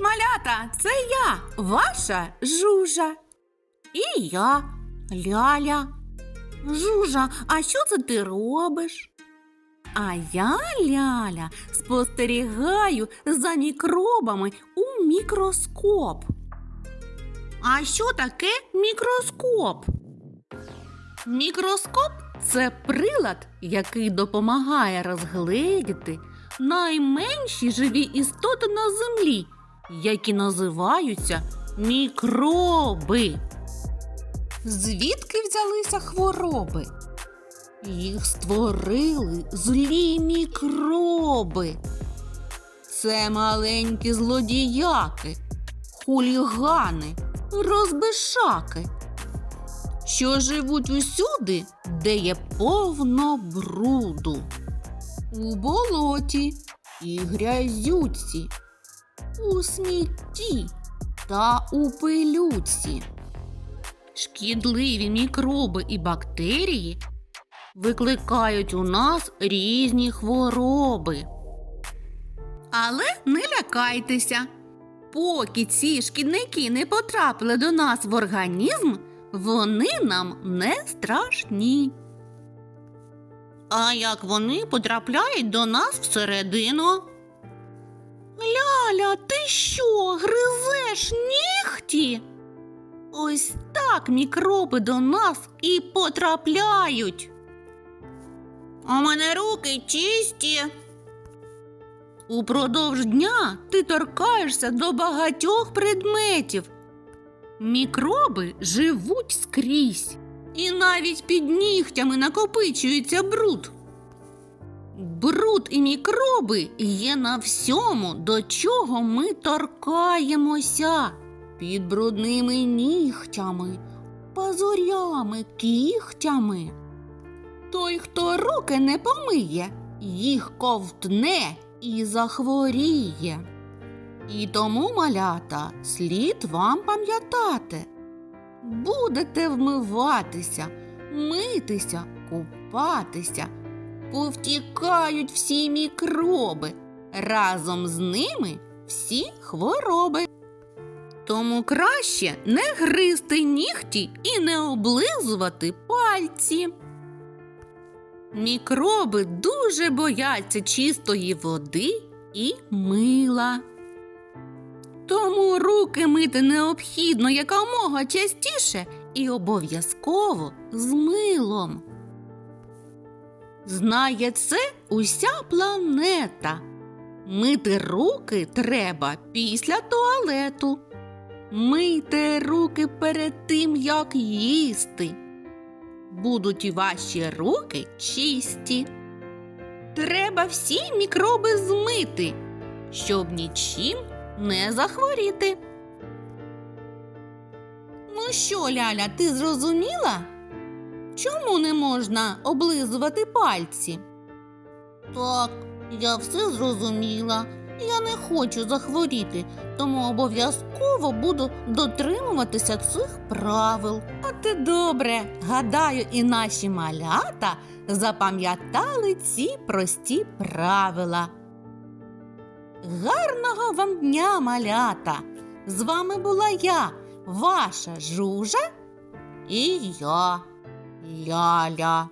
малята! Це я, ваша жужа. І я, Ляля. Жужа, а що це ти робиш? А я, Ляля, спостерігаю за мікробами у мікроскоп. А що таке мікроскоп? Мікроскоп це прилад, який допомагає розгледіти найменші живі істоти на землі, які називаються мікроби. Звідки взялися хвороби? Їх створили злі мікроби. Це маленькі злодіяки, хулігани, розбишаки, що живуть усюди, де є повно бруду. У болоті і грязюці, у смітті та у пилюці. Шкідливі мікроби і бактерії викликають у нас різні хвороби. Але не лякайтеся. Поки ці шкідники не потрапили до нас в організм, вони нам не страшні. А як вони потрапляють до нас всередину? Ляля, ти що, гризеш нігті? Ось так мікроби до нас і потрапляють. У мене руки чисті. Упродовж дня ти торкаєшся до багатьох предметів. Мікроби живуть скрізь, і навіть під нігтями накопичується бруд. Бруд і мікроби є на всьому, до чого ми торкаємося. Під брудними нігтями, пазурями, кігтями. Той, хто руки не помиє, їх ковтне і захворіє. І тому, малята, слід вам пам'ятати. Будете вмиватися, митися, купатися, повтікають всі мікроби, разом з ними всі хвороби. Тому краще не гризти нігті і не облизувати пальці. Мікроби дуже бояться чистої води і мила. Тому руки мити необхідно якомога частіше і обов'язково з милом. Знає це уся планета. Мити руки треба після туалету. Мийте руки перед тим, як їсти. Будуть ваші руки чисті. Треба всі мікроби змити, щоб нічим не захворіти. Ну що, Ляля, ти зрозуміла? Чому не можна облизувати пальці? Так, я все зрозуміла. Я не хочу захворіти, тому обов'язково буду дотримуватися цих правил. От і добре, гадаю, і наші малята запам'ятали ці прості правила. Гарного вам дня, малята! З вами була я, ваша жужа і я, Ляля.